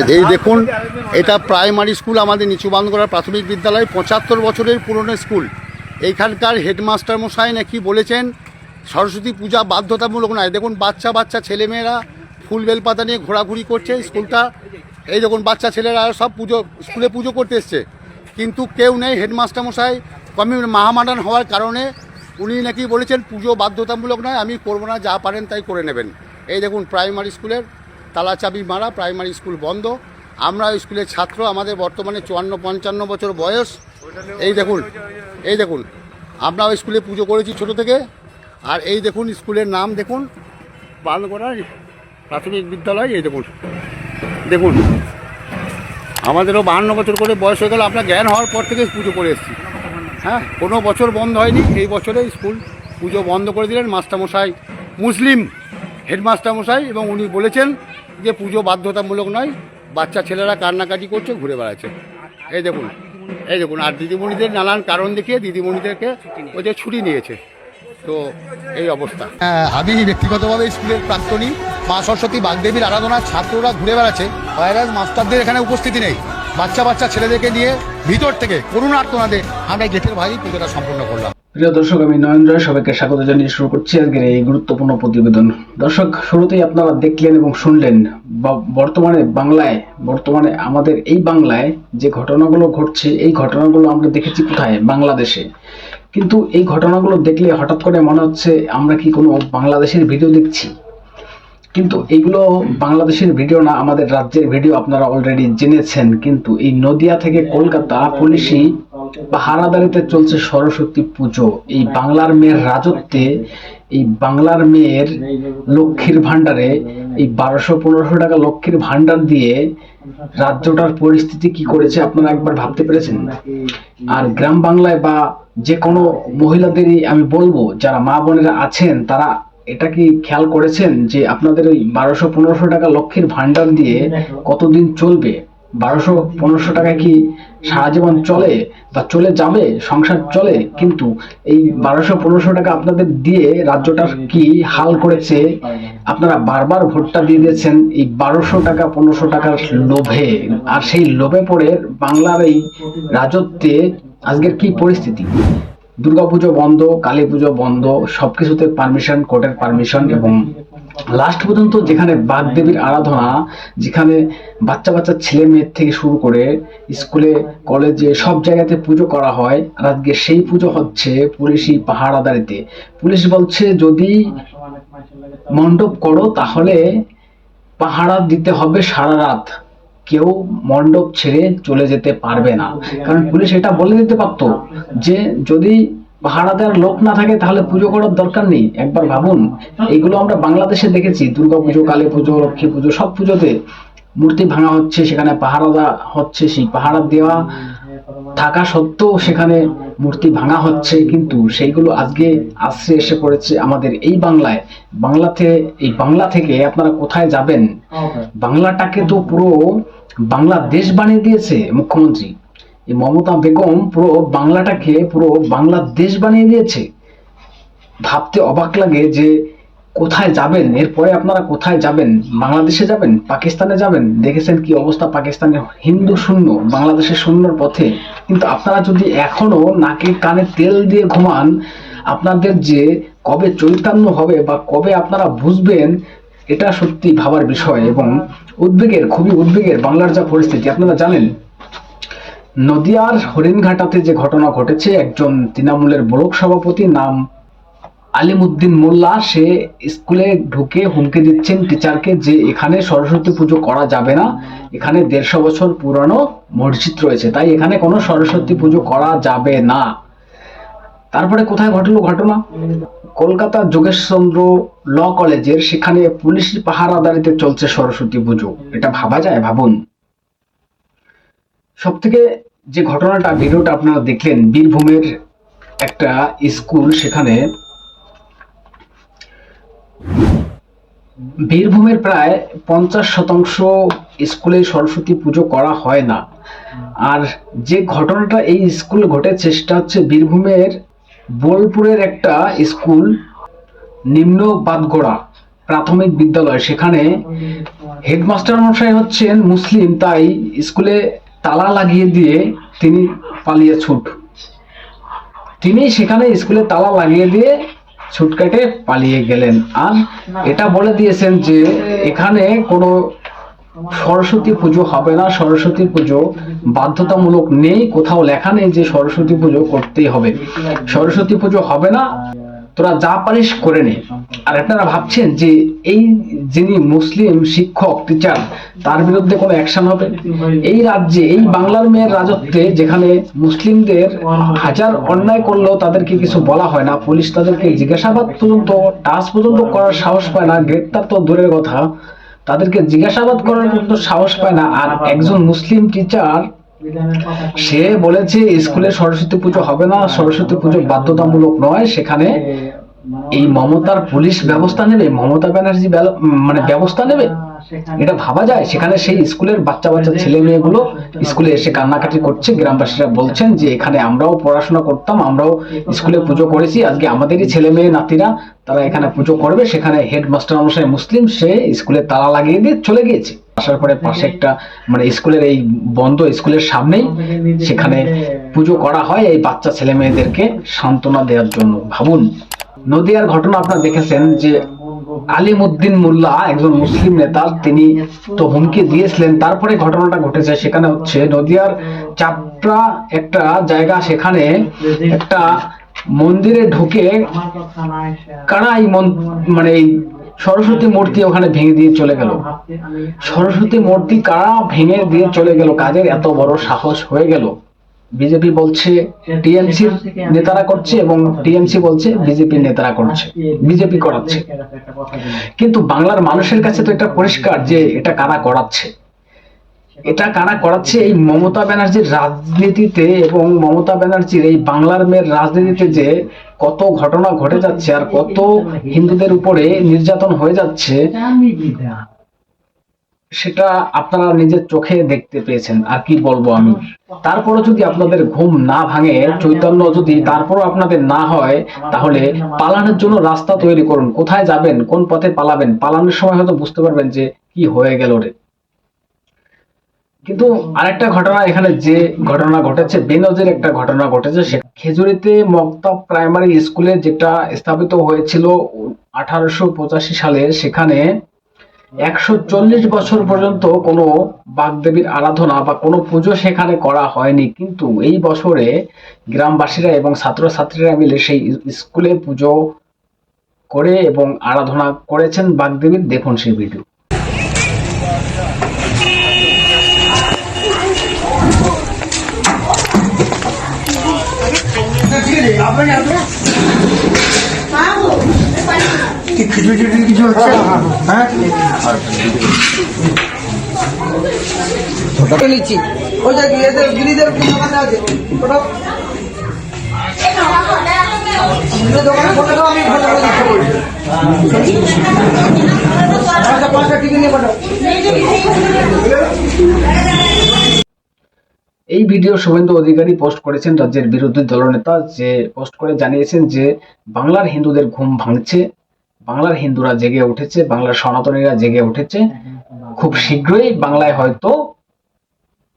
এই দেখুন, এটা প্রাইমারি স্কুল আমাদের নিচু বান্ধগড়া প্রাথমিক বিদ্যালয়, পঁচাত্তর বছরের পুরনো স্কুল এইখানকার হেডমাস্টার মশাই নাকি বলেছেন, সরস্বতী পূজা বাধ্যতামূলক নয়। দেখুন, বাচ্চা বাচ্চা, ছেলেমেয়েরা ফুল বেলপাতা নিয়ে ঘোরাঘুরি করছে স্কুলটা এই দেখুন, বাচ্চা, ছেলেরা সব পুজো স্কুলে পুজো করতে এসছে। কিন্তু কেউ নেই হেডমাস্টার মশাই। কমি মহামাডান হওয়ার কারণে উনি নাকি বলেছেন, পুজো বাধ্যতামূলক নয়, আমি করব না, যা পারেন তাই করে নেবেন। এই দেখুন প্রাইমারি স্কুলের তালা চাবি মারা, প্রাইমারি স্কুল বন্ধ। আমরা স্কুলের ছাত্র, আমাদের বর্তমানে চুয়ান্ন, পঞ্চান্ন বছর বয়স। এই দেখুন এই দেখুন, আমরা ওই স্কুলে পুজো করেছি ছোট থেকে। আর এই দেখুন, স্কুলের নাম দেখুন। বালগোড়া প্রাথমিক বিদ্যালয়, এই দেখুন। দেখুন, আমাদেরও বাহান্ন বছর করে বয়স হয়ে গেল আপনার জ্ঞান হওয়ার পর থেকে পুজো করে এসেছি। হ্যাঁ কোনো বছর বন্ধ হয়নি, এই বছরে স্কুল পুজো বন্ধ করে দিলেন মাস্টারমশাই। মুসলিম হেডমাস্টারমশাই, এবং উনি বলেছেন যে পুজো বাধ্যতামূলক নয় বাচ্চা ছেলেরা কান্নাকাটি করছে ঘুরে বেড়াচ্ছে। এই দেখুন এই দেখুন আর দিদিমণিদের নানান কারণ দেখিয়ে দিদিমণিদেরকে ওদের ছুটি নিয়েছে। তো এই অবস্থা। হ্যাঁ, আমি ব্যক্তিগতভাবে স্কুলের প্রাক্তনী মা সরস্বতী বাগদেবীর আরাধনা ছাত্ররা ঘুরে বেড়াচ্ছে। ভাইরাস মাস্টারদের এখানে উপস্থিতি নেই। বাচ্চা বাচ্চা ছেলেদেরকে নিয়ে ভিতর থেকে করুণার্তনাদে আমরা গেটের ভাই পুজোটা সম্পূর্ণ করলাম। প্রিয় দর্শক, আমি নয়ন রায়, সবাইকে স্বাগত জানিয়ে শুরু করছি আজকের এই গুরুত্বপূর্ণ প্রতিবেদন। দর্শক, শুরুতেই আপনারা দেখলেন এবং শুনলেন বর্তমানে বাংলায়, বর্তমানে আমাদের এই বাংলায় যে ঘটনাগুলো ঘটছে, এই ঘটনাগুলো আমরা দেখেছি কোথায়? বাংলাদেশে। কিন্তু এই ঘটনাগুলো দেখলে হঠাৎ করে মনে হচ্ছে আমরা কি কোনো বাংলাদেশের ভিডিও দেখছি? কিন্তু এগুলো বাংলাদেশের ভিডিও না, আমাদের রাজ্যের ভিডিও আপনারা অলরেডি জেনেছেন। কিন্তু এই নদিয়া থেকে কলকাতা পুলিশি পাহারাদারিতে চলছে সরস্বতী পুজো। এই বাংলার মেয়ের রাজত্বে, এই বাংলার মেয়ের লক্ষ্মীর ভান্ডারে এই বারোশো পনেরোশো টাকা লক্ষ্মীর ভান্ডার দিয়ে রাজ্যটার পরিস্থিতি কি করেছে আপনারা একবার ভাবতে পেরেছেন? আর গ্রাম বাংলায় বা যে কোনো মহিলাদেরই আমি বলব, যারা মা বোনেরা আছেন, তারা এটা কি খেয়াল করেছেন যে আপনাদের ওই বারোশো পনেরোশো টাকা লক্ষ্মীর ভান্ডার দিয়ে কতদিন চলবে? বারোশো পনেরোশো টাকা কি সারা জীবন চলে বা চলে যাবে? সংসার চলে? কিন্তু এই বারোশো পনেরোশো টাকা আপনাদের দিয়ে রাজ্যটার কি হাল করেছে? আপনারা বারবার ভোটটা দিয়ে দিয়েছেন এই বারোশো টাকা পনেরোশো টাকার লোভে। আর সেই লোভে পড়ে বাংলার এই রাজত্বে আজকের কি পরিস্থিতি? দুর্গাপুজো বন্ধ, কালী পুজো বন্ধ, সবকিছুতে পারমিশন কোর্টের পারমিশন এবং লাস্ট পর্যন্ত যেখানে বাগদেবীর আরাধনা, যেখানে বাচ্চা বাচ্চা ছেলে মেয়ের থেকে শুরু করে স্কুলে, কলেজে সব জায়গাতে পুজো করা হয়। আর আজকে সেই পুজো হচ্ছে পুলিশি পাহারাদারিতে। পুলিশ বলছে, যদি মণ্ডপ করো তাহলে পাহারা দিতে হবে সারা রাত। কেউ মণ্ডপ ছেড়ে চলে যেতে পারবে না। কারণ পুলিশ এটা বলে দিতে পারতো যে যদি দেওয়ার লোক না থাকে তাহলে পুজো করার দরকার নেই। একবার ভাবুন এগুলো আমরা বাংলাদেশে দেখেছি দুর্গা পুজো কালী পুজো লক্ষ্মী পুজো সব পুজোতে মূর্তি ভাঙা হচ্ছে সেখানে পাহারা হচ্ছে সেই পাহারা দেওয়া থাকা সত্ত্বেও সেখানে মূর্তি ভাঙা হচ্ছে। কিন্তু সেইগুলো আজকে আশ্রে এসে পড়েছে আমাদের এই বাংলায়। বাংলাতে এই বাংলা থেকে আপনারা কোথায় যাবেন? বাংলাটাকে তো পুরো বাংলাদেশ বানিয়ে দিয়েছে মুখ্যমন্ত্রী। এই মমতা বেগম পুরো বাংলাটাকে পুরো বাংলাদেশ বানিয়ে দিয়েছে। ভাবতে অবাক লাগে যে কোথায় যাবেন, এরপরে আপনারা কোথায় যাবেন? বাংলাদেশে যাবেন? পাকিস্তানে যাবেন? দেখেছেন কি অবস্থা পাকিস্তানে হিন্দু শূন্য, বাংলাদেশের শূন্যর পথে। কিন্তু আপনারা যদি এখনও নাকে কানে তেল দিয়ে ঘুমান, আপনাদের যে কবে চৈতন্য হবে বা কবে আপনারা বুঝবেন এটা সত্যি ভাবার বিষয় এবং উদ্বেগের, খুবই উদ্বেগের বাংলার যা পরিস্থিতি, আপনারা জানেন, নদিয়ার হরিণঘাটাতে যে ঘটনা ঘটেছে, একজন তৃণমূলের ব্লক সভাপতি নাম আলিমুদ্দিন মোল্লা, সে স্কুলে ঢুকে হুমকি দিচ্ছেন টিচারকে যে এখানে সরস্বতী পুজো করা যাবে না, এখানে দেড়শো বছর পুরানো মসজিদ রয়েছে, তাই এখানে কোনো সরস্বতী পুজো করা যাবে না। তারপরে কোথায় ঘটলো ঘটনা? কলকাতা যোগেশচন্দ্র ল কলেজের সেখানে পুলিশ পাহারাদারিতে চলছে সরস্বতী পুজো। এটা ভাবা যায়? ভাবুন। সব থেকে যে ঘটনাটা, ভিডিওটা আপনারা দেখলেন, বীরভূমের একটা স্কুল সেখানে বীরভূমের প্রায় পঞ্চাশ শতাংশ স্কুলে সরস্বতী পুজো করা হয় না। আর যে ঘটনাটা এই স্কুলে ঘটেছে, সেটা হচ্ছে বীরভূমের বোলপুরের একটা স্কুল নিম্ন বাদগোড়া প্রাথমিক বিদ্যালয়। সেখানে হেডমাস্টার মশাই হচ্ছেন মুসলিম, তাই স্কুলে তালা লাগিয়ে দিয়ে তিনি পালিয়ে ছুট। তিনি সেখানে স্কুলে তালা লাগিয়ে দিয়ে ছুট কেটে পালিয়ে গেলেন। আর এটা বলে দিয়েছেন যে এখানে কোনো সরস্বতী পুজো হবে না, সরস্বতী পুজো বাধ্যতামূলক নেই, কোথাও লেখা নেই যে সরস্বতী পুজো করতেই হবে। সরস্বতী পুজো হবে না, তোরা যা পারিস করে নে। আর আপনারা ভাবছেন যে এই যিনি মুসলিম শিক্ষক টিচার তার বিরুদ্ধে কোনো অ্যাকশন হবে? এই রাজ্যে, এই বাংলার মেয়ের রাজত্বে যেখানে মুসলিমদের হাজার অন্যায় করলেও তাদেরকে কিছু বলা হয় না, পুলিশ তাদেরকে জিজ্ঞাসাবাদ পর্যন্ত, টাচ পর্যন্ত করার সাহস পায় না, গ্রেপ্তার তো দূরের কথা। তাদেরকে জিজ্ঞাসাবাদ করার মতো সাহস পায় না। আর একজন মুসলিম টিচার সে বলেছে, স্কুলে সরস্বতী পুজো হবে না, সরস্বতী পুজো বাধ্যতামূলক নয়। সেখানে এই মমতার পুলিশ ব্যবস্থা নেবে, মমতা ব্যানার্জি মানে ব্যবস্থা নেবে? এটা ভাবা যায়। সেখানে সেই স্কুলের বাচ্চা বাচ্চা ছেলে মেয়েগুলো স্কুলে এসে কান্নাকাটি করছে। গ্রামবাসীরা বলছেন যে এখানে আমরাও পড়াশোনা করতাম আমরাও স্কুলে পুজো করেছি। আজকে আমাদেরই ছেলে মেয়ে নাতিরা তারা এখানে পুজো করবে। সেখানে হেডমাস্টার মশাই মুসলিম সে স্কুলে তালা লাগিয়ে দিয়ে চলে গিয়েছে। আসার পরে পাশে একটা মানে স্কুলের এই বন্ধ স্কুলের সামনেই সেখানে পুজো করা হয় এই বাচ্চা ছেলে মেয়েদেরকে সান্ত্বনা দেওয়ার জন্য। ভাবুন নদিয়ার ঘটনা আপনারা দেখেছেন যে আলিম উদ্দিন মোল্লা একজন মুসলিম নেতা, তিনি তো হুমকি দিয়েছিলেন। তারপরে ঘটনাটা ঘটেছে, সেখানে হচ্ছে নদিয়ার চাপড়া একটা জায়গা, সেখানে একটা মন্দিরে ঢুকে কারাই মন- সরস্বতী মূর্তি ওখানে ভেঙে দিয়ে চলে গেল। সরস্বতী মূর্তি কারা ভেঙে দিয়ে চলে গেল কাদের এত বড় সাহস হয়ে গেল। বিজেপি বলছে টিএমসির নেতারা করছে এবং টিএমসি বলছে, বিজেপির নেতারা করছে। বিজেপি করাচ্ছে। কিন্তু বাংলার মানুষের কাছে তো এটা পরিষ্কার যে এটা কারা করাচ্ছে। এটা কারা করাচ্ছে এই মমতা ব্যানার্জির রাজনীতিতে এবং মমতা ব্যানার্জির এই বাংলার মেয়ের রাজনীতিতে যে কত ঘটনা ঘটে যাচ্ছে আর কত হিন্দুদের উপরে নির্যাতন হয়ে যাচ্ছে সেটা আপনারা নিজের চোখে দেখতে পেয়েছেন, আর কি বলব আমি? তারপরও যদি আপনাদের ঘুম না ভাঙে, চৈতন্য যদি তারপরও আপনাদের না হয়, তাহলে পালানোর জন্য রাস্তা তৈরি করুন। কোথায় যাবেন? কোন পথে পালাবেন? পালানোর সময় হয়তো বুঝতে পারবেন যে কি হয়ে গেল রে। কিন্তু আরেকটা ঘটনা এখানে যে ঘটনা ঘটেছে, বেনজের একটা ঘটনা ঘটেছে, সে খেজুরিতে মক্তব প্রাইমারি স্কুলে যেটা স্থাপিত হয়েছিল আঠারোশো পঁচাশি সালে, সেখানে একশো চল্লিশ বছর পর্যন্ত কোনো বাগদেবীর আরাধনা বা কোনো পুজো সেখানে করা হয়নি। কিন্তু এই বছরে গ্রামবাসীরা এবং ছাত্রছাত্রীরা মিলে সেই স্কুলে পুজো করে এবং আরাধনা করেছেন বাগদেবীর। দেখুন সেই ভিডিও। কি খিচুড়ি টিচুড়ি কিছু হচ্ছে? হ্যাঁ? ফটো নিচ্ছি। ওই যে এদের গিরিদের দোকানে আছে। ফটো। দোকানে ফটো আমি ফটো করে দিচ্ছি পাঁচটা পাঁচটা টিকিট নিয়ে ফটো এই ভিডিও শুভেন্দু অধিকারী পোস্ট করেছেন রাজ্যের বিরোধী দলনেতা যে পোস্ট করে জানিয়েছেন যে বাংলার হিন্দুদের ঘুম ভাঙছে। বাংলার হিন্দুরা জেগে উঠেছে, বাংলার সনাতনীরা জেগে উঠেছে। খুব শীঘ্রই বাংলায় হয়তো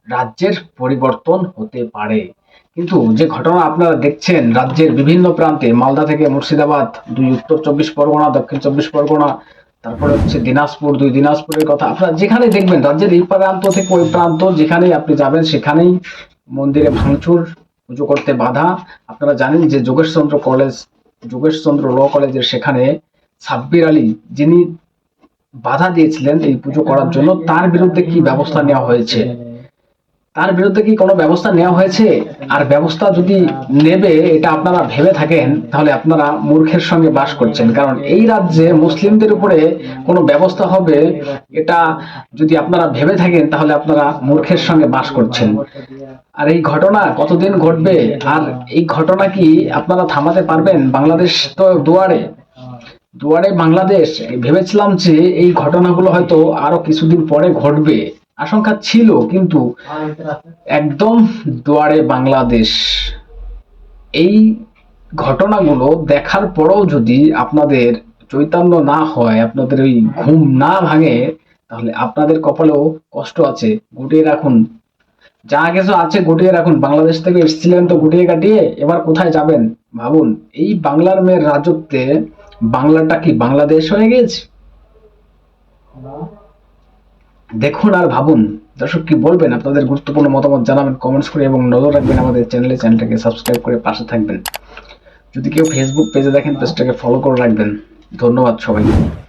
রাজ্যের পরিবর্তন হতে পারে। কিন্তু যে ঘটনা আপনারা দেখছেন, রাজ্যের বিভিন্ন প্রান্তে, মালদা থেকে মুর্শিদাবাদ, দুই উত্তর চব্বিশ পরগনা, দক্ষিণ চব্বিশ পরগনা, তারপরে হচ্ছে দিনাজপুর, দুই দিনাজপুরের কথা। আপনারা যেখানে দেখবেন, রাজ্যের এই প্রান্ত থেকে ওই প্রান্ত, যেখানেই আপনি যাবেন, সেখানেই মন্দিরে ভাঙচুর, পুজো করতে বাধা। আপনারা জানেন যে যোগেশচন্দ্র কলেজ, যোগেশচন্দ্র ল কলেজের সেখানে সাব্বির আলী যিনি বাধা দিয়েছিলেন এই পুজো করার জন্য, তার বিরুদ্ধে কি ব্যবস্থা নেওয়া হয়েছে? তার বিরুদ্ধে কি কোনো ব্যবস্থা নেওয়া হয়েছে? আর ব্যবস্থা যদি নেবে, এটা আপনারা ভেবে থাকেন, তাহলে আপনারা মূর্খের সঙ্গে বাস করছেন। কারণ এই রাজ্যে মুসলিমদের উপরে কোনো ব্যবস্থা হবে, এটা যদি আপনারা ভেবে থাকেন, তাহলে আপনারা মূর্খের সঙ্গে বাস করছেন। আর এই ঘটনা কতদিন ঘটবে? আর এই ঘটনা কি আপনারা থামাতে পারবেন? বাংলাদেশ তো দুয়ারে। দুয়ারে বাংলাদেশ, ভেবেছিলাম যে এই ঘটনাগুলো হয়তো আরও কিছুদিন পরে ঘটবে। আশঙ্কা ছিল, কিন্তু একদম দুয়ারে বাংলাদেশ। এই ঘটনাগুলো দেখার পরেও যদি আপনাদের চৈতন্য না হয়, আপনাদের ওই ঘুম না ভাঙে, তাহলে আপনাদের কপালেও কষ্ট আছে, গুটিয়ে রাখুন। যা কিছু আছে গুটিয়ে রাখুন। বাংলাদেশ থেকে এসেছিলেন তো গুটিয়ে কাটিয়ে, এবার কোথায় যাবেন? ভাবুন, এই বাংলার মেয়ের রাজত্বে বাংলাটা কি বাংলাদেশ হয়ে গেছে দেখুন আর ভাবুন। দর্শক কি বলবেন? আপনাদের গুরুত্বপূর্ণ মতামত জানাবেন কমেন্টস করে এবং নজর রাখবেন আমাদের চ্যানেলে চ্যানেলটাকে সাবস্ক্রাইব করে পাশে থাকবেন। যদি কেউ ফেসবুক পেজে দেখেন পেজটাকে ফলো করে রাখবেন। ধন্যবাদ সবাইকে।